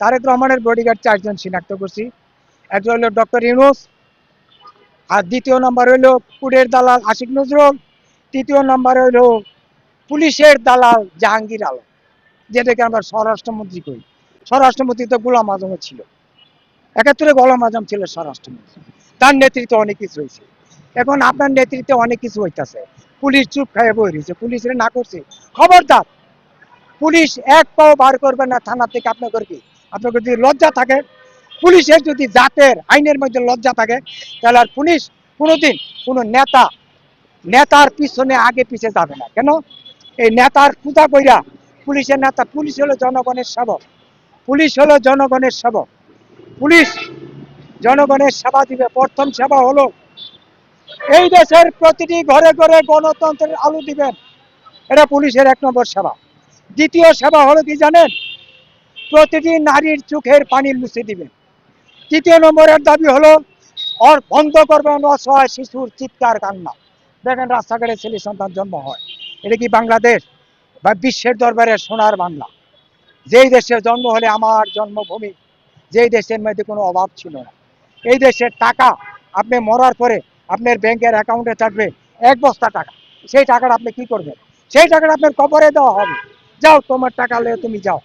তারেক রহমানের বডিগার্ড চারজন শনাক্ত করছি একজন হলো ডক্টর ইউনুস, আর দ্বিতীয় নম্বর হইল কুড়ের দালাল আশিক নজরুল। তৃতীয় নম্বর হইল পুলিশের দালাল জাহাঙ্গীর আলম, যেটাকে আমরা স্বরাষ্ট্রমন্ত্রী করি। স্বরাষ্ট্রমন্ত্রী তো গোলাম আজমও ছিল। একাত্তরে গোলাম আজম ছিল স্বরাষ্ট্রমন্ত্রী। তার নেতৃত্বে অনেক কিছু হয়েছে। এখন আপনার নেতৃত্বে অনেক কিছু হইতাছে। পুলিশ চুপ খাইয়ে বই রয়েছে, পুলিশের না করছে খবরদার, পুলিশ এক পাও বার করবে না থানা থেকে আপনাদের কি? আপনার যদি লজ্জা থাকে, পুলিশের যদি জাতের, আইনের মধ্যে লজ্জা থাকে, তাহলে আর পুলিশ কোনোদিন কোনো নেতা, নেতার পিছনে আগে পিছে যাবে না। কেন? এই নেতার পূজা কইরা পুলিশের নেতা, পুলিশ হলো জনগণের সেবক। পুলিশ হলো জনগণের সেবক। পুলিশ জনগণের সেবা দিবে। প্রথম সেবা হলো এই দেশের প্রতিটি ঘরে ঘরে গণতন্ত্রের আলো দিবেন। এটা পুলিশের এক নম্বর সেবা। দ্বিতীয় সেবা হলো কি জানেন? প্রতিটি নারীর চোখের পানি মুছে দিবেন তৃতীয় নম্বরের দাবি হলো ওর বন্ধ করবেন অসহায় শিশুর চিৎকার কান্না। দেখেন রাস্তাঘাটে ছেলে সন্তান জন্ম হয়। এটা কি বাংলাদেশ বা বিশ্বের দরবারে সোনার বাংলা? যেই দেশে জন্ম হলে আমার জন্মভূমি, যেই দেশের মধ্যে কোনো অভাব ছিল না। এই দেশের টাকা আপনি মরার পরে আপনার ব্যাংকের অ্যাকাউন্টে থাকবে এক বস্তা টাকা। সেই টাকাটা আপনি কি করবেন? সেই টাকাটা আপনার কবরে দেওয়া হবে। যাও, তোমার টাকা নিয়ে তুমি যাও।